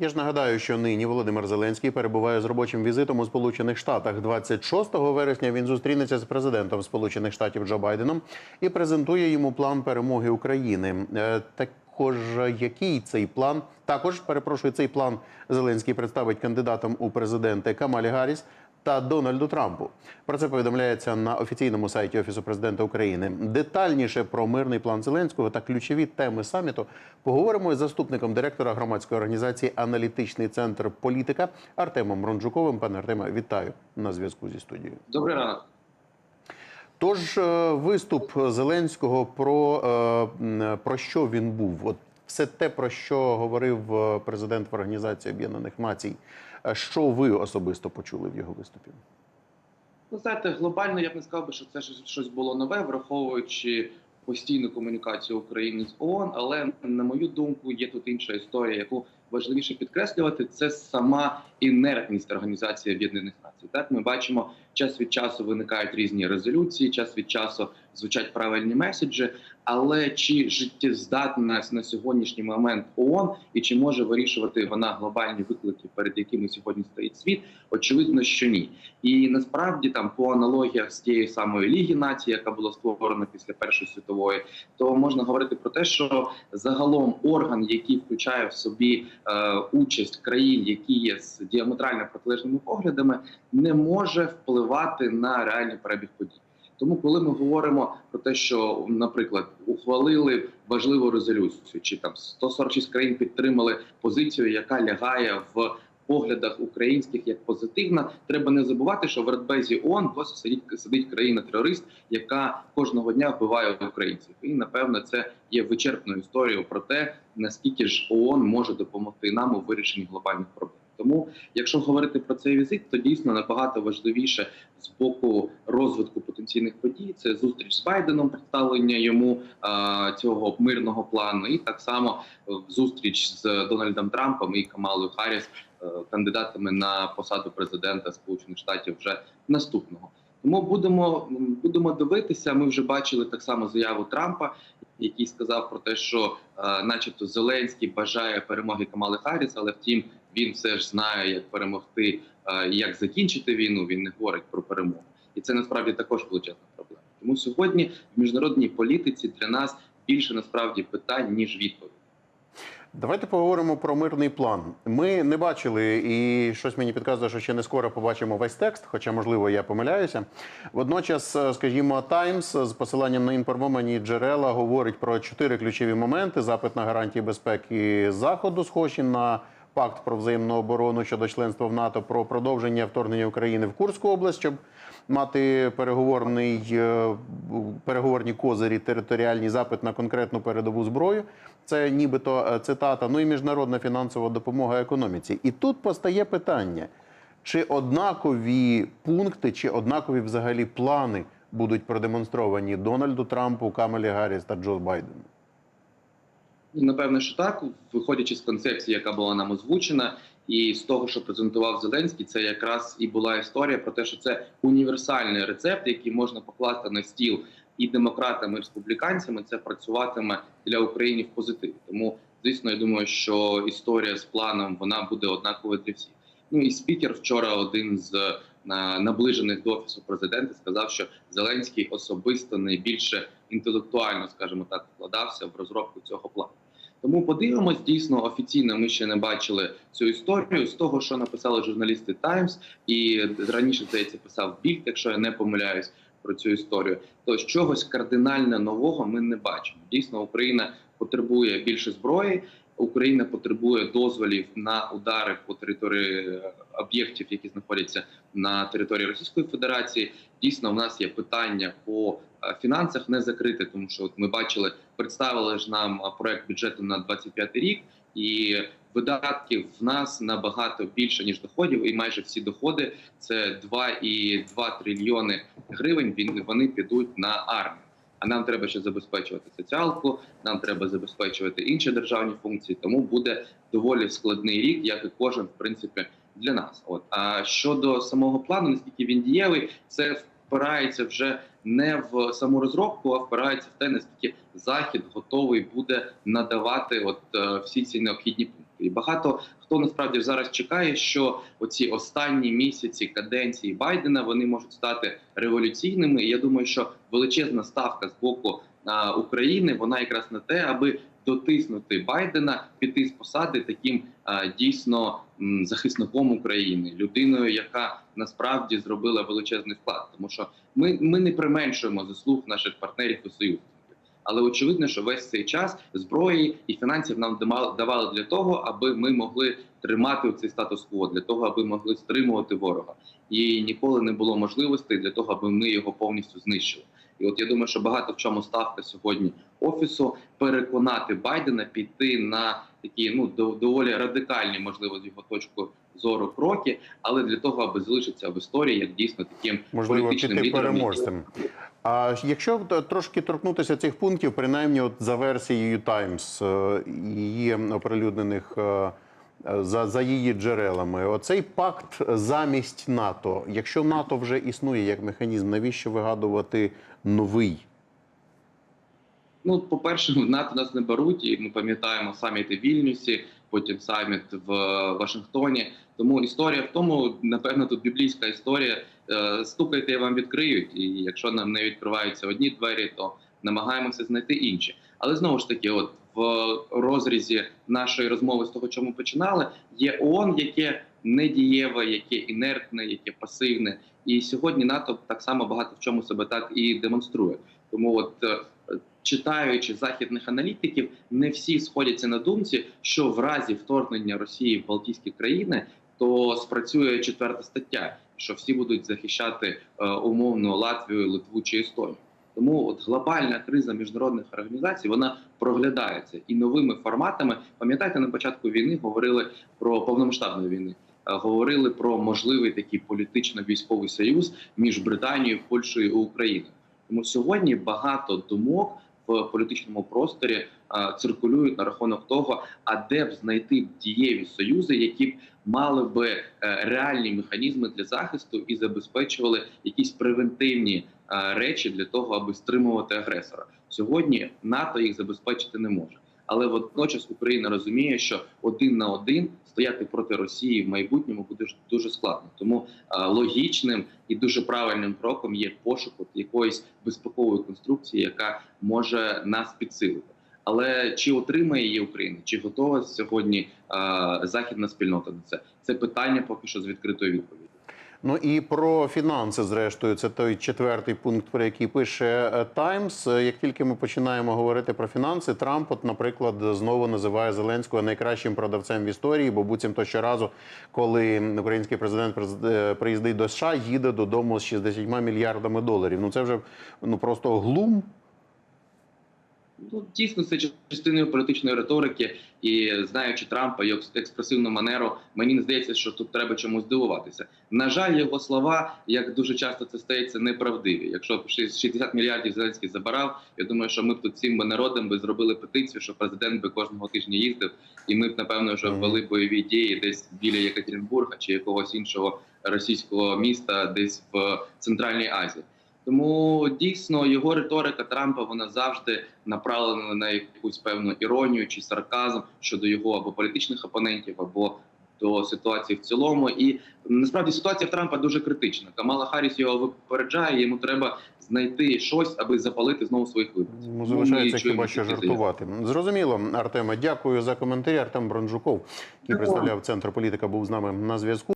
Я ж нагадаю, що нині Володимир Зеленський перебуває з робочим візитом у Сполучених Штатах. 26 вересня він зустрінеться з президентом Сполучених Штатів Джо Байденом і презентує йому план перемоги України. Е, Також який цей план також перепрошую, цей план Зеленський представить кандидатам у президенти Камалі Гарріс та Дональду Трампу. Про це повідомляється на офіційному сайті Офісу президента України. Детальніше про мирний план Зеленського та ключові теми саміту поговоримо із заступником директора громадської організації Аналітичний центр політика Артемом Ронджуковим. Пане Артеме, вітаю на зв'язку зі студією. Добрий ранок. Тож е, виступ Зеленського про, е, про що він був? От все те, про що говорив е, президент в Організації Об'єднаних Націй. Що ви особисто почули в його виступі? Ну, знаєте, глобально я б не сказав би, що це щось було нове, враховуючи постійну комунікацію України з ООН, але на мою думку, є тут інша історія, яку важливіше підкреслювати. Це сама інертність Організації Об'єднаних Націй. Так ми бачимо, час від часу виникають різні резолюції, час від часу звучать правильні меседжі. Але чи життєздатна на сьогоднішній момент ООН і чи може вирішувати вона глобальні виклики, перед якими сьогодні стоїть світ? Очевидно, що ні. І насправді там по аналогіях з тією самою Ліги націй, яка була створена після Першої світової, то можна говорити про те, що загалом орган, який включає в собі участь країн, які є з діаметрально протилежними поглядами, не може впливати на реальний перебіг подій. Тому, коли ми говоримо про те, що, наприклад, ухвалили важливу резолюцію, чи там 146 країн підтримали позицію, яка лягає в поглядах українських як позитивна, треба не забувати, що в Радбезі ООН досі сидить сидить країна-терорист, яка кожного дня вбиває українців. І напевно це є вичерпною історією про те, наскільки ж ООН може допомогти нам у вирішенні глобальних проблем. Тому, якщо говорити про цей візит, то дійсно набагато важливіше з боку розвитку потенційних подій це зустріч з Байденом, представлення йому а, цього мирного плану, і так само е, зустріч з Дональдом Трампом і Камалою Харріс, е, кандидатами на посаду президента Сполучених Штатів вже наступного. Тому будемо будемо дивитися. Ми вже бачили так само заяву Трампа, який сказав про те, що, е, начебто, Зеленський бажає перемоги Камали Харріс, але втім він все ж знає, як перемогти е, як закінчити війну. Він не говорить про перемогу, і це насправді також величезна проблема. Тому сьогодні в міжнародній політиці для нас більше насправді питань ніж відповідь. Давайте поговоримо про мирний план. Ми не бачили, і щось мені підказує, що ще не скоро побачимо весь текст, хоча, можливо, я помиляюся. Водночас, е, скажімо, Таймс з посиланням на інформовані джерела говорить про чотири ключові моменти: запит на гарантії безпеки заходу, схожі на пакт про взаємну оборону щодо членства в НАТО, про продовження вторгнення України в Курську область, щоб мати переговорний е, переговорні козирі, територіальний запит на конкретну передову зброю. Це нібито е, цитата. Ну і міжнародна фінансова допомога економіці. І тут постає питання: чи однакові пункти, чи однакові взагалі плани будуть продемонстровані Дональду Трампу, Камелі Гарріс та Джо Байдену? Напевно, що так, виходячи з концепції, яка була нам озвучена, і з того, що презентував Зеленський, це якраз і була історія про те, що це універсальний рецепт, який можна покласти на стіл і демократами, і республіканцями. Це працюватиме для України в позитиві. Тому, звісно, я думаю, що історія з планом вона буде однаковою для всіх. Ну і спікер вчора один з наближених до офісу президента сказав, що Зеленський особисто найбільше інтелектуально, скажімо так, вкладався в розробку цього плану. Тому подивимось, дійсно офіційно ми ще не бачили цю історію з того, що написали журналісти Times, і раніше здається писав Більд, якщо я не помиляюсь про цю історію. То чогось кардинально нового ми не бачимо. Дійсно, Україна потребує більше зброї. Україна потребує дозволів на удари по території е, об'єктів, які знаходяться на території Російської Федерації. Дійсно, в нас є питання по фінансах не закрите, тому що от ми бачили, представили ж нам е, проект бюджету на 25 рік, і видатків в нас набагато більше ніж доходів, і майже всі доходи це 2,2 трильйони гривень. Вони підуть на армію. А нам треба ще забезпечувати соціалку, нам треба забезпечувати інші державні функції. Тому буде доволі складний рік, як і кожен, в принципі, для нас. От а щодо самого плану, наскільки він дієвий, це впирається вже не в саму розробку, а впирається в те, наскільки захід готовий буде надавати от е, всі ці необхідні пункти. І багато хто насправді зараз чекає, що оці останні місяці каденції Байдена вони можуть стати революційними. І я думаю, що величезна ставка з боку України вона якраз на те, аби дотиснути Байдена, піти з посади таким дійсно захисником України, людиною, яка насправді зробила величезний вклад, тому що ми, ми не применшуємо заслуг наших партнерів і союзників. Але очевидно, що весь цей час зброї і фінансів нам давали для того, аби ми могли тримати цей статус-кво, для того, аби могли стримувати ворога. І ніколи не було можливостей для того, аби ми його повністю знищили. І от я думаю, що багато в чому ставка сьогодні офісу переконати Байдена піти на такі ну доволі радикальні, можливо, з його точку зору кроки, але для того, аби залишитися в історії як дійсно таким Можливо, політичним піти лідером, переможцем. А якщо трошки торкнутися цих пунктів, принаймні, от за версією Times, е, її оприлюднених е, за, за її джерелами, оцей пакт замість НАТО. Якщо НАТО вже існує як механізм, навіщо вигадувати новий? Ну, по-перше, НАТО нас не беруть, і ми пам'ятаємо саміти в Вільнюсі, потім саміт в Вашингтоні. Тому історія в тому, напевно, тут біблійська історія. Е, Стукайте, вам відкриють. І якщо нам не відкриваються одні двері, то намагаємося знайти інші. Але знову ж таки, от в розрізі нашої розмови з того, чому починали, є ООН, яке недієве, яке інертне, яке пасивне. І сьогодні НАТО так само багато в чому себе так і демонструє. Тому от е, читаючи західних аналітиків, не всі сходяться на думці, що в разі вторгнення Росії в Балтійські країни то спрацює четверта стаття, що всі будуть захищати е, умовно Латвію, Литву чи Естонію. Тому от глобальна криза міжнародних організацій вона проглядається і новими форматами. Пам'ятаєте, на початку війни говорили про повномасштабної війни. Е, Говорили про можливий такий політично-військовий союз між Британією, Польщею і Україною. Тому сьогодні багато думок в політичному просторі а, циркулюють на рахунок того, а де б знайти дієві союзи, які б мали би е, реальні механізми для захисту і забезпечували якісь превентивні е, речі для того, аби стримувати агресора. Сьогодні НАТО їх забезпечити не може. Але водночас Україна розуміє, що один на один стояти проти Росії в майбутньому буде дуже складно. Тому е, логічним і дуже правильним кроком є пошук якоїсь безпекової конструкції, яка може нас підсилити. Але чи отримає її Україна, чи готова сьогодні е, західна спільнота на це? Це питання поки що з відкритою відповіддю. Ну і про фінанси, зрештою, це той четвертий пункт, про який пише е, Таймс. Е, Як тільки ми починаємо говорити про фінанси, Трамп, от, наприклад, знову називає Зеленського найкращим продавцем в історії, бо буцімто щоразу, коли український президент е, приїздить до США, їде додому з 60 мільярдами доларів. Ну це вже ну просто глум. Ну дійсно це частиною політичної риторики, і знаючи Трампа його експресивну манеру, мені не здається, що тут треба чомусь дивуватися. На жаль, його слова, як дуже часто це стається, неправдиві. Якщо б 60 мільярдів Зеленський забирав, я думаю, що ми б тут всім би народом би зробили петицію, що президент би кожного тижня їздив, і ми б напевно вже ввели бойові дії десь біля Єкатеринбурга чи якогось іншого російського міста, десь в Центральній Азії. Тому дійсно його риторика Трампа вона завжди направлена на якусь певну іронію чи сарказм щодо його або політичних опонентів, або до ситуації в цілому. І насправді ситуація в Трампа дуже критична. Камала Харріс його випереджає. Йому треба знайти щось, аби запалити знову своїх виборців. Ну, залишається хіба що жартувати. Зрозуміло, Артеме. Дякую за коментарі. Артем Бронжуков, який представляв центр політика, був з нами на зв'язку.